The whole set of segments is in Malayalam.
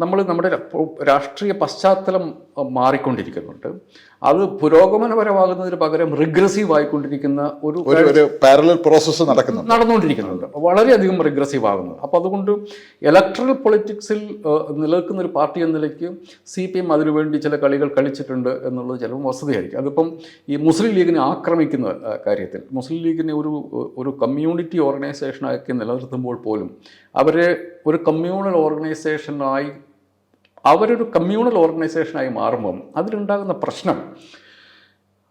നമ്മൾ നമ്മുടെ രാഷ്ട്രീയ പശ്ചാത്തലം മാറിക്കൊണ്ടിരിക്കുന്നുണ്ട്. അത് പുരോഗമനപരമാകുന്നതിന് പകരം റിഗ്രസീവ് ആയിക്കൊണ്ടിരിക്കുന്ന ഒരു ഒരു പാരലൽ പ്രോസസ്സ് നടക്കുന്നുണ്ട്. നടന്നുകൊണ്ടിരിക്കുന്നുണ്ട്. വളരെയധികം റിഗ്രസീവ് ആകുന്നു അപ്പോൾ അതുകൊണ്ട് ഇലക്ട്രൽ പൊളിറ്റിക്സിൽ നിലനിൽക്കുന്ന ഒരു പാർട്ടി എന്ന നിലയ്ക്ക് സി പി എം അതിനുവേണ്ടി ചില കളികൾ കളിച്ചിട്ടുണ്ട് എന്നുള്ളത് ചിലപ്പോൾ വസ്തുതയായിരിക്കും. അതിപ്പം ഈ മുസ്ലിം ലീഗിനെ ആക്രമിക്കുന്ന കാര്യത്തിൽ മുസ്ലിം ലീഗിനെ ഒരു ഒരു കമ്മ്യൂണിറ്റി ഓർഗനൈസേഷനാക്കി നിലനിർത്തുമ്പോൾ പോലും അവരെ ഒരു കമ്മ്യൂണൽ ഓർഗനൈസേഷനായി അവരൊരു കമ്മ്യൂണൽ ഓർഗനൈസേഷനായി മാറുമ്പം അതിലുണ്ടാകുന്ന പ്രശ്നം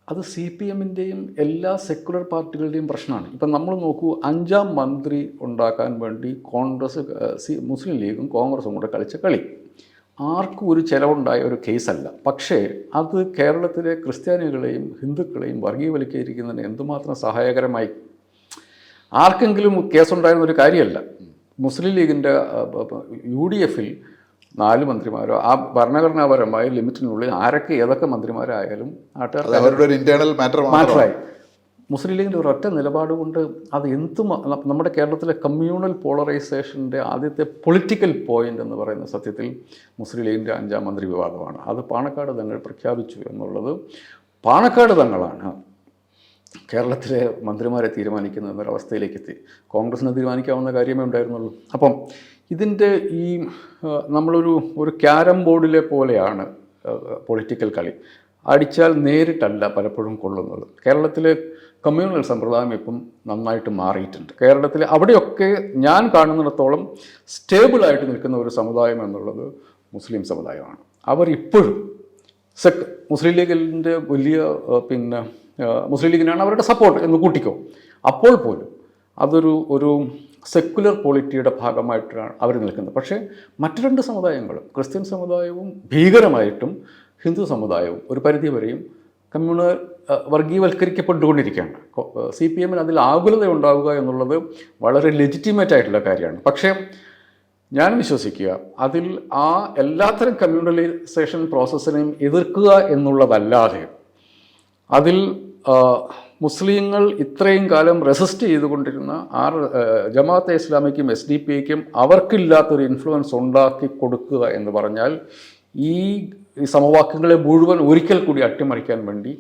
അത് സി പി എമ്മിന്റെയും എല്ലാ സെക്യുലർ പാർട്ടികളുടെയും പ്രശ്നമാണ്. ഇപ്പം നമ്മൾ നോക്കൂ അഞ്ചാം മന്ത്രി ഉണ്ടാക്കാൻ വേണ്ടി കോൺഗ്രസ് മുസ്ലിം ലീഗും കോൺഗ്രസും കൂടെ കളിച്ച കളി. ആർക്കും ഒരു ചിലവുണ്ടായ ഒരു കേസല്ല. പക്ഷേ അത് കേരളത്തിലെ ക്രിസ്ത്യാനികളെയും ഹിന്ദുക്കളെയും വർഗീയവൽക്കരിക്കുന്നതിന് എന്തുമാത്രം സഹായകരമായി? ആർക്കെങ്കിലും കേസുണ്ടായിരുന്ന ഒരു കാര്യമല്ല. മുസ്ലിം ലീഗിന്റെ യു ഡി എഫിൽ നാല് മന്ത്രിമാരോ? ആ ഭരണഘടനാപരമായ ലിമിറ്റിനുള്ളിൽ ആരൊക്കെ ഏതൊക്കെ മന്ത്രിമാരായാലും നാട്ടുകാർ അത് അവരുടെ ഒരു ഇന്റേണൽ മാറ്ററായി. മുസ്ലിം ലീഗിന്റെ ഒരൊറ്റ നിലപാട് കൊണ്ട് അത് എന്തും നമ്മുടെ കേരളത്തിലെ കമ്മ്യൂണൽ പോളറൈസേഷന്റെ ആദ്യത്തെ പൊളിറ്റിക്കൽ പോയിന്റ് എന്ന് പറയുന്ന സത്യത്തിൽ മുസ്ലിം ലീഗിന്റെ അഞ്ചാം മന്ത്രി വിവാദമാണ് അത് പാണക്കാട് തങ്ങൾ പ്രഖ്യാപിച്ചു എന്നുള്ളത് പാണക്കാട് തങ്ങളാണ്. കേരളത്തിലെ മന്ത്രിമാരെ തീരുമാനിക്കുന്ന ഒരവസ്ഥയിലേക്ക് എത്തി കോൺഗ്രസ്സിന് തീരുമാനിക്കാവുന്ന കാര്യമേ ഉണ്ടായിരുന്നുള്ളൂ. അപ്പം ഇതിന്റെ ഈ നമ്മളൊരു ഒരു ക്യാരം ബോർഡിലെ പോലെയാണ് പൊളിറ്റിക്കൽ കളി. അടിച്ചാൽ നേരിട്ടല്ല പലപ്പോഴും കൊള്ളുന്നത്. കേരളത്തിലെ കമ്മ്യൂണൽ സമ്പ്രദായം ഇപ്പം നന്നായിട്ട് മാറിയിട്ടുണ്ട്. കേരളത്തിൽ അവിടെയൊക്കെ ഞാൻ കാണുന്നിടത്തോളം സ്റ്റേബിളായിട്ട് നിൽക്കുന്ന ഒരു സമുദായം എന്നുള്ളത് മുസ്ലിം സമുദായമാണ്. അവർ ഇപ്പോഴും സെക് മുസ്ലിം ലീഗിന്റെ വലിയ പിന്നെ മുസ്ലിം ലീഗിനാണ് അവരുടെ സപ്പോർട്ട് എന്ന് കൂട്ടിക്കോ. അപ്പോൾ പോലും അതൊരു ഒരു സെക്കുലർ പോളിറ്റിയുടെ ഭാഗമായിട്ടാണ് അവർ നിൽക്കുന്നത്. പക്ഷേ മറ്റു രണ്ട് സമുദായങ്ങളും ക്രിസ്ത്യൻ സമുദായവും ഭീകരമായിട്ടും ഹിന്ദു സമുദായവും ഒരു പരിധി വരെയും കമ്മ്യൂണൽ ആ, വർഗീയവൽക്കരിക്കപ്പെട്ടുകൊണ്ടിരിക്കുകയാണ്. സി പി എമ്മിന് അതിൽ ആകുലത ഉണ്ടാവുക എന്നുള്ളത് വളരെ ലെജിറ്റിമേറ്റ് ആയിട്ടുള്ള കാര്യമാണ്. പക്ഷേ ഞാൻ വിശ്വസിക്കുക. അതിൽ ആ എല്ലാത്തരം കമ്മ്യൂണലൈസേഷൻ പ്രോസസ്സിനെയും എതിർക്കുക എന്നുള്ളതല്ലാതെ അതിൽ മുസ്ലിങ്ങൾ ഇത്രയും കാലം റെസിസ്റ്റ് ചെയ്തുകൊണ്ടിരുന്ന ആ ആ, ജമാഅത്തെ ഇസ്ലാമിക്കും എസ് ഡി പി ഐക്കും അവർക്കില്ലാത്തൊരു ഇൻഫ്ലുവൻസ് ഉണ്ടാക്കി കൊടുക്കുക എന്ന് പറഞ്ഞാൽ ഈ സമവാക്യങ്ങളെ മുഴുവൻ ഒരിക്കൽ കൂടി അട്ടിമറിക്കാൻ വേണ്ടി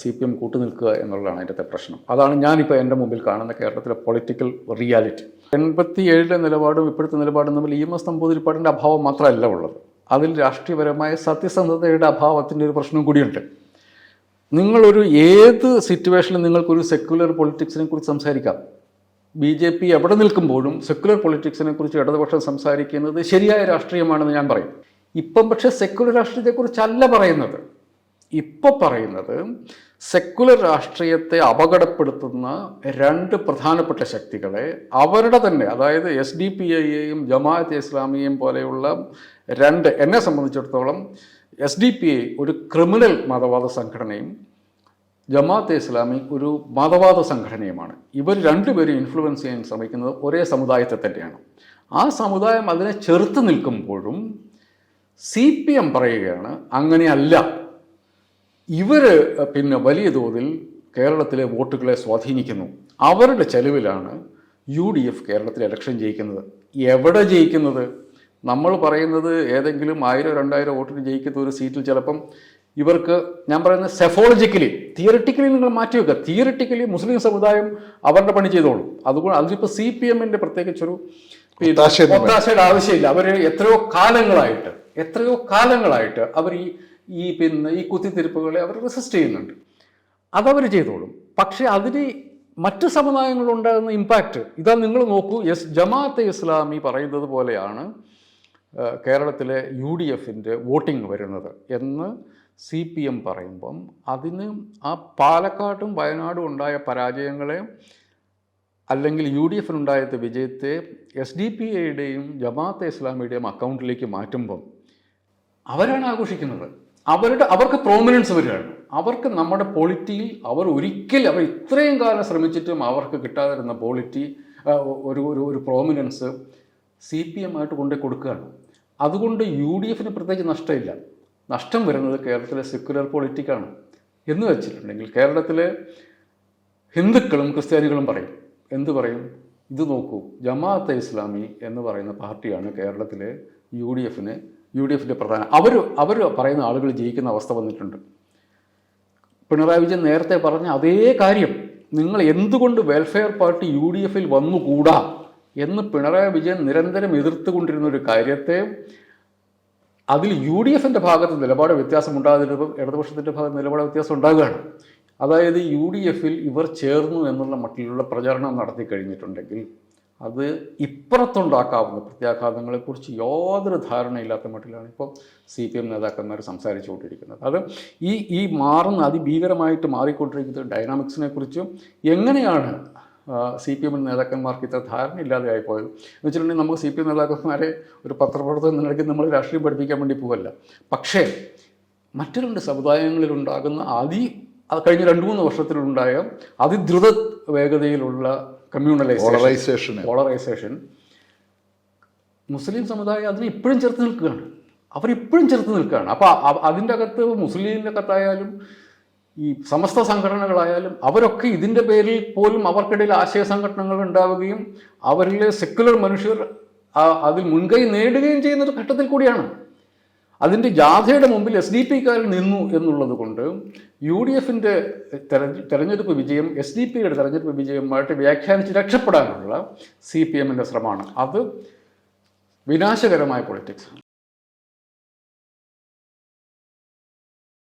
സി പി എം കൂട്ടുനിൽക്കുക എന്നുള്ളതാണ് അതിന്റെ പ്രശ്നം. അതാണ് ഞാനിപ്പോൾ എന്റെ മുമ്പിൽ കാണുന്ന കേരളത്തിലെ പൊളിറ്റിക്കൽ റിയാലിറ്റി എൺപത്തി ഏഴിലെ നിലപാടും ഇപ്പോഴത്തെ നിലപാടും തമ്മിൽ ഇ എം എസ് നമ്പൂതിരിപ്പാടിന്റെ അഭാവം മാത്രമല്ല ഉള്ളത്. അതിൽ രാഷ്ട്രീയപരമായ സത്യസന്ധതയുടെ അഭാവത്തിന്റെ ഒരു പ്രശ്നം കൂടിയുണ്ട്. നിങ്ങളൊരു ഏത് സിറ്റുവേഷനിലും നിങ്ങൾക്കൊരു സെക്യുലർ പൊളിറ്റിക്സിനെ കുറിച്ച് സംസാരിക്കാം. ബി ജെ പി എവിടെ നിൽക്കുമ്പോഴും സെക്യുലർ പൊളിറ്റിക്സിനെ കുറിച്ച് ഇടതുപക്ഷം സംസാരിക്കുന്നത് ശരിയായ രാഷ്ട്രീയമാണെന്ന് ഞാൻ പറയും. ഇപ്പം പക്ഷേ സെക്യുലർ രാഷ്ട്രീയത്തെക്കുറിച്ചല്ല പറയുന്നത്. ഇപ്പോൾ പറയുന്നത് സെക്കുലർ രാഷ്ട്രീയത്തെ അപകടപ്പെടുത്തുന്ന രണ്ട് പ്രധാനപ്പെട്ട ശക്തികളെ അവരുടെ തന്നെ അതായത് എസ് ഡി പി ഐയെയും ജമാഅത്ത് ഇസ്ലാമിയെയും പോലെയുള്ള രണ്ട് എന്നെ സംബന്ധിച്ചിടത്തോളം എസ് ഡി പി ഐ ഒരു ക്രിമിനൽ മതവാദ സംഘടനയും ജമാഅത്തെ ഇസ്ലാമി ഒരു മതവാദ സംഘടനയുമാണ്. ഇവർ രണ്ടുപേരും ഇൻഫ്ലുവൻസ് ചെയ്യാൻ ശ്രമിക്കുന്നത് ഒരേ സമുദായത്തെ തന്നെയാണ്. ആ സമുദായം അതിനെ ചെറുത്ത് നിൽക്കുമ്പോഴും സി പി എം പറയുകയാണ് അങ്ങനെയല്ല ഇവർ പിന്നെ വലിയ തോതിൽ കേരളത്തിലെ വോട്ടുകളെ സ്വാധീനിക്കുന്നു. അവരുടെ ചെലവിലാണ് യു ഡി എഫ് കേരളത്തിൽ ഇലക്ഷൻ ജയിക്കുന്നത്. എവിടെ ജയിക്കുന്നത്? നമ്മൾ പറയുന്നത് ഏതെങ്കിലും ആയിരം രണ്ടായിരം വോട്ടിന് ജയിക്കുന്ന ഒരു സീറ്റിൽ ചിലപ്പം ഇവർക്ക് ഞാൻ പറയുന്നത് സെഫോളജിക്കലി തിയറിറ്റിക്കലി നിങ്ങൾ മാറ്റി വെക്കുക തിയറിറ്റിക്കലി മുസ്ലിം സമുദായം അവരുടെ പണി ചെയ്തോളും. അതുകൊണ്ട് അതിലിപ്പോൾ സി പി എമ്മിന്റെ പ്രത്യേകിച്ചൊരു ഒത്താശയുടെ ആവശ്യമില്ല. അവർ എത്രയോ കാലങ്ങളായിട്ട് എത്രയോ കാലങ്ങളായിട്ട് അവർ ഈ ഈ പിന്നെ ഈ കുത്തിത്തിരിപ്പുകളെ അവർ റെസിസ്റ്റ് ചെയ്യുന്നുണ്ട്. അതവർ ചെയ്തോളും. പക്ഷേ അതിന് മറ്റ് സമുദായങ്ങളുണ്ടാകുന്ന ഇമ്പാക്റ്റ് ഇതാ നിങ്ങൾ നോക്കൂ എസ് ജമാഅത്തെ ഇസ്ലാമി പറയുന്നത് പോലെയാണ് കേരളത്തിലെ യു ഡി എഫിന്റെ വോട്ടിംഗ് വരുന്നത് എന്ന് സി പി എം പറയുമ്പം അതിന് ആ പാലക്കാട്ടും വയനാടും ഉണ്ടായ പരാജയങ്ങളെ അല്ലെങ്കിൽ യു ഡി എഫിനുണ്ടായ വിജയത്തെ എസ് ഡി പി ഐയുടെയും ജമാഅത്തെ ഇസ്ലാമിയുടെയും അക്കൗണ്ടിലേക്ക് മാറ്റുമ്പം അവരാണ് ആഘോഷിക്കുന്നത്. അവരുടെ അവർക്ക് പ്രോമിനൻസ് വരികയാണ്. അവർക്ക് നമ്മുടെ പൊളിറ്റിയിൽ അവർ ഒരിക്കലും അവർ ഇത്രയും കാലം ശ്രമിച്ചിട്ടും അവർക്ക് കിട്ടാതിരുന്ന പോളിറ്റി ഒരു ഒരു ഒരു പ്രോമിനൻസ് സി പി എം ആയിട്ട് കൊണ്ടു കൊടുക്കുകയാണ്. അതുകൊണ്ട് യു ഡി എഫിന് പ്രത്യേകിച്ച് നഷ്ടമില്ല. നഷ്ടം വരുന്നത് കേരളത്തിലെ സെക്യുലർ പോളിറ്റിക്കാണ് എന്ന് വെച്ചിട്ടുണ്ടെങ്കിൽ കേരളത്തിലെ ഹിന്ദുക്കളും ക്രിസ്ത്യാനികളും പറയും. എന്ത് പറയും? ഇത് നോക്കൂ ജമാഅത്തെ ഇസ്ലാമി എന്ന് പറയുന്ന പാർട്ടിയാണ് കേരളത്തിലെ യു ഡി എഫിന് യു ഡി എഫിന്റെ പ്രധാന അവർ അവർ പറയുന്ന ആളുകൾ ജയിക്കുന്ന അവസ്ഥ വന്നിട്ടുണ്ട്. പിണറായി വിജയൻ നേരത്തെ പറഞ്ഞ അതേ കാര്യം നിങ്ങൾ എന്തുകൊണ്ട് വെൽഫെയർ പാർട്ടി യു ഡി എഫിൽ വന്നുകൂടാ എന്ന് പിണറായി വിജയൻ നിരന്തരം എതിർത്തുകൊണ്ടിരുന്ന ഒരു കാര്യത്തെ അതിൽ യു ഡി എഫിന്റെ ഭാഗത്ത് നിലപാട് വ്യത്യാസം ഉണ്ടാകുന്നതിന് ഇടതുപക്ഷത്തിന്റെ ഭാഗത്ത് നിലപാട് വ്യത്യാസം ഉണ്ടാകുകയാണ്. അതായത് യു ഡി എഫിൽ ഇവർ ചേർന്നു എന്നുള്ള മട്ടിലുള്ള പ്രചാരണം നടത്തി കഴിഞ്ഞിട്ടുണ്ടെങ്കിൽ അത് ഇപ്പുറത്തുണ്ടാക്കാവുന്ന പ്രത്യാഘാതങ്ങളെക്കുറിച്ച് യാതൊരു ധാരണയില്ലാത്ത മട്ടിലാണ് ഇപ്പോൾ സി പി എം നേതാക്കന്മാർ സംസാരിച്ചുകൊണ്ടിരിക്കുന്നത്. അത് ഈ ഈ മാറുന്ന അതിഭീകരമായിട്ട് മാറിക്കൊണ്ടിരിക്കുന്ന ഡൈനാമിക്സിനെ കുറിച്ചും എങ്ങനെയാണ് സി പി എം നേതാക്കന്മാർക്ക് ഇത്ര ധാരണയില്ലാതെ ആയിപ്പോയത് എന്ന് വെച്ചിട്ടുണ്ടെങ്കിൽ നമുക്ക് സി പി എം നേതാക്കന്മാരെ ഒരു പത്രപ്രവർത്തകൻ നിലയ്ക്ക് നമ്മൾ രാഷ്ട്രീയം പഠിപ്പിക്കാൻ വേണ്ടി പോകല്ല പക്ഷേ മറ്റു രണ്ട് സമുദായങ്ങളിലുണ്ടാകുന്ന അത് കഴിഞ്ഞ രണ്ട് മൂന്ന് വർഷത്തിലുണ്ടായ അതിദ്രുത വേഗതയിലുള്ള കമ്മ്യൂണലൈസേഷൻ പോളറൈസേഷൻ മുസ്ലിം സമുദായം അതിനെ ഇപ്പോഴും ചേർത്ത് നിൽക്കുകയാണ്. അവരിപ്പോഴും ചേർത്ത് നിൽക്കുകയാണ്. അപ്പോൾ അതിന്റെ അകത്ത് മുസ്ലിമിന്റെ അകത്തായാലും ഈ സമസ്ത സംഘടനകളായാലും അവരൊക്കെ ഇതിന്റെ പേരിൽ പോലും അവർക്കിടയിൽ ആശയ സംഘടനകൾ ഉണ്ടാവുകയും അവരിലെ സെക്കുലർ മനുഷ്യർ അതിൽ മുൻകൈ നേടുകയും ചെയ്യുന്ന ഒരു ഘട്ടത്തിൽ കൂടിയാണ്. അതിന്റെ ജാഥയുടെ മുമ്പിൽ എസ് ഡി പിക്കാരൻ നിന്നു എന്നുള്ളത് കൊണ്ട് യു ഡി എഫിന്റെ തെരഞ്ഞെടുപ്പ് വിജയം എസ് ഡി പിയുടെ തെരഞ്ഞെടുപ്പ് വിജയമായിട്ട് വ്യാഖ്യാനിച്ച് രക്ഷപ്പെടാനുള്ള സി പി എമ്മിന്റെ ശ്രമമാണ്. അത് വിനാശകരമായ പൊളിറ്റിക്സ്